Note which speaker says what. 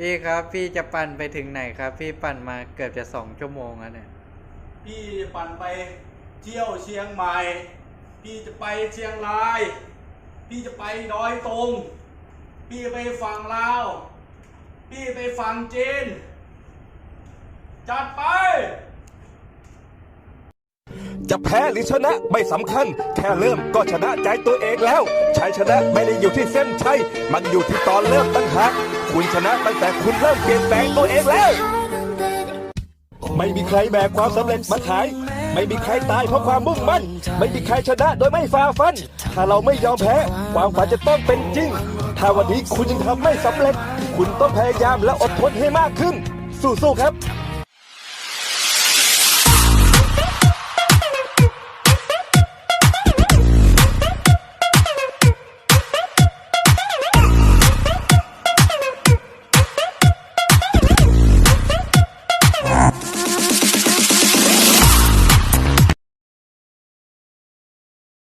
Speaker 1: พี่ครับ พี่จะปั่นไปถึงไหนครับ พี่ปั่นมาเกือบจะสองชั่วโมงแล้วเนี่ย
Speaker 2: พี่ปั่นไปเที่ยวเชียงใหม่ พี่จะไปเชียงราย พี่จะไปดอยตุง พี่ไปฝั่งลาว พี่ไปฝั่งจีน จัดไป
Speaker 3: จะแพ้หรือชนะไม่สำคัญ แค่เริ่มก็ชนะใจตัวเองแล้วชัยชนะไม่ได้อยู่ที่เส้นชัยมันอยู่ที่ตอนเริ่มตั้งหากคุณชนะตั้งแต่คุณเริ่มเปลี่ยนแปลงตัวเองแล้ว ไม่มีใครแบกความสำเร็จมาขาย ไม่มีใครตายเพราะความมุ่งมั่น ไม่มีใครชนะโดยไม่ฝ่าฟัน ถ้าเราไม่ยอมแพ้ ความฝันจะต้องเป็นจริง ถ้าวันนี้คุณยังทำไม่สำเร็จ คุณต้องพยายามและอดทนให้มากขึ้น สู้ๆครับ